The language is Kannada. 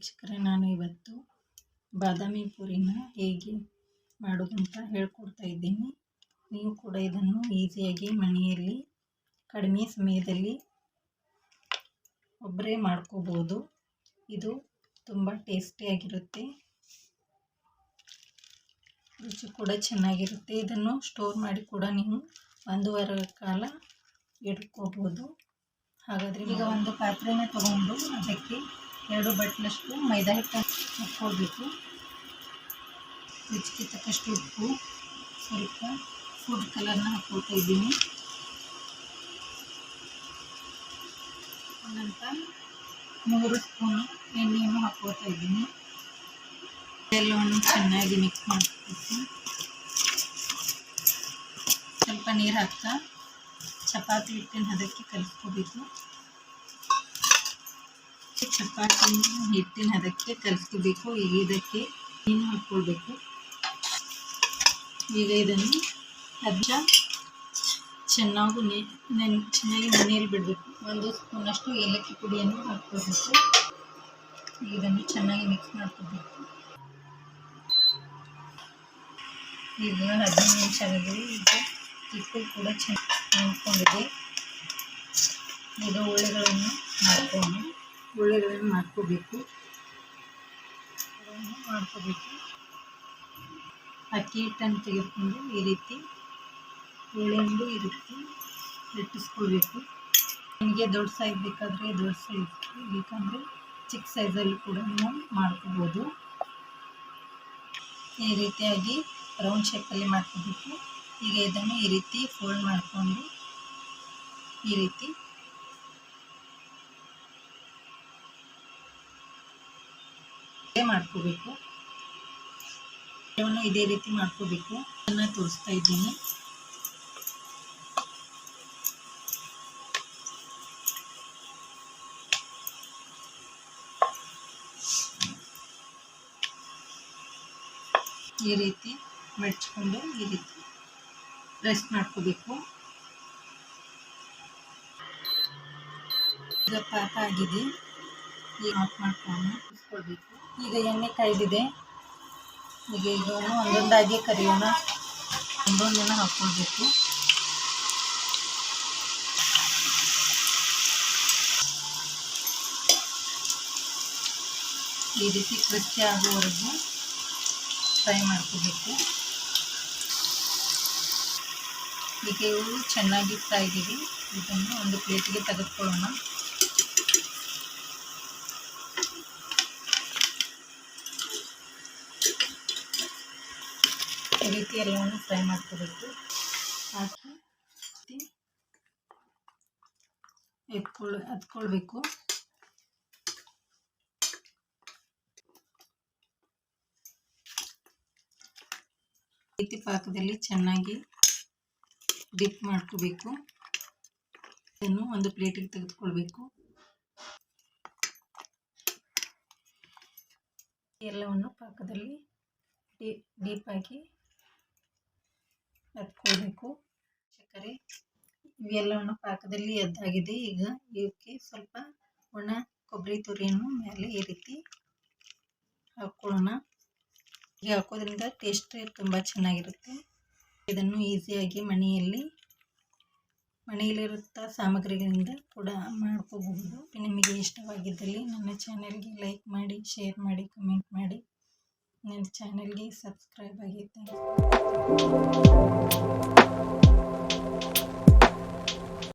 ವೀಕ್ಷಕರೇ, ನಾನು ಇವತ್ತು ಬಾದಾಮಿ ಪೂರಿನ ಹೇಗೆ ಮಾಡೋದಂತ ಹೇಳ್ಕೊಡ್ತಾ ಇದ್ದೀನಿ. ನೀವು ಕೂಡ ಇದನ್ನು ಈಸಿಯಾಗಿ ಮನೆಯಲ್ಲಿ ಕಡಿಮೆ ಸಮಯದಲ್ಲಿ ಒಬ್ಬರೇ ಮಾಡ್ಕೋಬೋದು. ಇದು ತುಂಬ ಟೇಸ್ಟಿಯಾಗಿರುತ್ತೆ ರುಚಿ ಕೂಡ ಚೆನ್ನಾಗಿರುತ್ತೆ. ಇದನ್ನು ಸ್ಟೋರ್ ಮಾಡಿ ಕೂಡ ನೀವು ಒಂದು ವಾರ ಕಾಲ ಇಟ್ಕೋಬೋದು. ಹಾಗಾದರೆ ಈಗ ಒಂದು ಪಾತ್ರೆನ ತಗೊಂಡು ಅದಕ್ಕೆ ಎರಡು ಬಟ್ಲಷ್ಟು ಮೈದಾ ಹಿಟ್ಟು ಹಾಕ್ಕೊಳ್ಬೇಕು. ರುಚಿಗೆ ತಕ್ಕಷ್ಟು ಉಪ್ಪು, ಸ್ವಲ್ಪ ಫುಡ್ ಕಲರ್ನ ಹಾಕ್ಕೊಳ್ತಾ ಇದ್ದೀನಿ. ನಂತರ ಮೂರು ಸ್ಪೂನು ಎಣ್ಣೆಯನ್ನು ಹಾಕ್ಕೊಳ್ತಾ ಇದ್ದೀನಿ. ಎಲ್ಲವನ್ನು ಚೆನ್ನಾಗಿ ಮಿಕ್ಸ್ ಮಾಡ್ಬೇಕು ಸ್ವಲ್ಪ ನೀರು ಹಾಕ್ತಾ ಚಪಾತಿ ಹಿಟ್ಟಿನ ಹದಕ್ಕೆ ಕಲಿಸ್ಕೋಬೇಕು. ಚಪಾತಿ, ಹಿಟ್ಟಿನ ಅದಕ್ಕೆ ಕಲಿಸ್ಕೋಬೇಕು, ಈಗ ಇದಕ್ಕೆ ಮೀನು ಹಾಕ್ಕೊಳ್ಬೇಕು. ಈಗ ಇದನ್ನು ಅರ್ಧ ಚೆನ್ನಾಗಿ ನೆನ್, ಚೆನ್ನಾಗಿ ನೆನೆಯಲ್ಲಿ ಬಿಡಬೇಕು. ಒಂದು ಸ್ಪೂನಷ್ಟು ಏಲಕ್ಕಿ ಪುಡಿಯನ್ನು ಹಾಕ್ಕೊಳ್ಬೇಕು. ಇದನ್ನು ಚೆನ್ನಾಗಿ ಮಿಕ್ಸ್ ಮಾಡ್ಕೋಬೇಕು ಈಗ ಹದಿನೈದು ನಿಮಿಷ ಆಗಿದೆ. ಈಗ ಹಿಟ್ಟು ಕೂಡ ಚೆನ್ನಾಗಿ ನೆನ್ಕೊಂಡಿದೆ ಈಗ ಉಳ್ಳೆಗಳನ್ನು ಮಾಡ್ಕೊಂಡು ಉಳ್ಳೆಗಳನ್ನು ಮಾಡ್ಕೋಬೇಕು. ಮಾಡ್ಕೋಬೇಕು. ಅಕ್ಕಿ ಹಿಟ್ಟನ್ನು ತೆಗೆದುಕೊಂಡು ಈ ರೀತಿ ಉಳ್ಳೆಂದು ಈ ರೀತಿ ಲಟ್ಟಿಸ್ಕೊಳ್ಬೇಕು ನಿಮಗೆ ದೊಡ್ಡ ಸೈಜ್ ಬೇಕಾದರೆ ದೊಡ್ಡ ಸೈಜ್ ಬೇಕಂದರೆ ಚಿಕ್ಕ ಸೈಜಲ್ಲಿ ಕೂಡ ನೀವು ಮಾಡ್ಕೋಬೋದು. ಈ ರೀತಿಯಾಗಿ ರೌಂಡ್ ಶೇಪಲ್ಲಿ ಮಾಡ್ಕೋಬೇಕು. ಈಗ ಇದನ್ನು ಈ ರೀತಿ ಫೋಲ್ಡ್ ಮಾಡಿಕೊಂಡು ಈ ರೀತಿ ಮಾಡ್ಕೋಬೇಕು. ಎಲ್ಲವನ್ನು ಇದೇ ರೀತಿ ಮಾಡ್ಕೋಬೇಕು. ಅದನ್ನು ತೋರಿಸ್ತಾ ಇದ್ದೀನಿ. ಈ ರೀತಿ ಮಡ್ಚ್ಕೊಂಡು ಈ ರೀತಿ ಪ್ರೆಸ್ ಮಾಡ್ಕೋಬೇಕು. ಈಗ ಪಾಕ ಆಗಿದೆ. ಈಗ ಆಫ್ ಮಾಡ್ಕೊಂಡು ಇಸ್ಕೊಳ್ಬೇಕು ಈಗ ಎಣ್ಣೆ ಕಾಯ್ದಿದೆ. ಈಗ ಇದನ್ನು ಒಂದೊಂದಾಗಿ ಕರಿಯೋಣ. ಒಂದೊಂದನ್ನು ಹಾಕ್ಕೊಳ್ಬೇಕು. ಈ ರೀತಿ ಕ್ರಿಸ್ಪಿ ಆಗುವವರೆಗೂ ಫ್ರೈ ಮಾಡ್ಕೋಬೇಕು. ಈಗ ಇವು ಚೆನ್ನಾಗಿ ಫ್ರೈ ಇದನ್ನು ಒಂದು ಪ್ಲೇಟಿಗೆ ತೆಗೆದುಕೊಳ್ಳೋಣ. ರೀತಿ ಎಲ್ಲವನ್ನು ಫ್ರೈ ಮಾಡ್ಕೋಬೇಕು. ಹಾಕಿ ಎತ್ಕೊಳ್ಳ ಎತ್ಕೊಳ್ಬೇಕು. ರೀತಿ ಪಾಕದಲ್ಲಿ ಚೆನ್ನಾಗಿ ಡಿಪ್ ಮಾಡ್ಕೋಬೇಕು. ಇದನ್ನು ಒಂದು ಪ್ಲೇಟಿಗೆ ತೆಗೆದುಕೊಳ್ಬೇಕು. ಎಲ್ಲವನ್ನು ಪಾಕದಲ್ಲಿ ಡೀಪ್ ಡೀಪಾಗಿ ಎತ್ಕೊಳ್ಬೇಕು ಸಕ್ಕರೆ ಇವೆಲ್ಲವನ್ನು ಪಾಕದಲ್ಲಿ ಎದ್ದಾಗಿದೆ. ಈಗ ಇವಕ್ಕೆ ಸ್ವಲ್ಪ ಒಣ ಕೊಬ್ಬರಿ ತುರಿಯನ್ನು ಮೇಲೆ ಈ ರೀತಿ ಹಾಕ್ಕೊಳ್ಳೋಣ ಹೀಗೆ ಹಾಕೋದ್ರಿಂದ ಟೇಸ್ಟ್ ತುಂಬ ಚೆನ್ನಾಗಿರುತ್ತೆ. ಇದನ್ನು ಈಸಿಯಾಗಿ ಮನೆಯಲ್ಲಿ, ಮನೆಯಲ್ಲಿರುತ್ತ ಸಾಮಗ್ರಿಗಳಿಂದ ಕೂಡ ಮಾಡ್ಕೋಬಹುದು. ನಿಮಗೆ ಇಷ್ಟವಾಗಿದ್ದಲ್ಲಿ ನನ್ನ ಚಾನೆಲ್ಗೆ ಲೈಕ್ ಮಾಡಿ ಶೇರ್ ಮಾಡಿ ಕಮೆಂಟ್ ಮಾಡಿ. ನನ್ನ ಚಾನಲ್ಗೆ ಸಬ್ಸ್ಕ್ರೈಬ್ ಆಗೈತೆ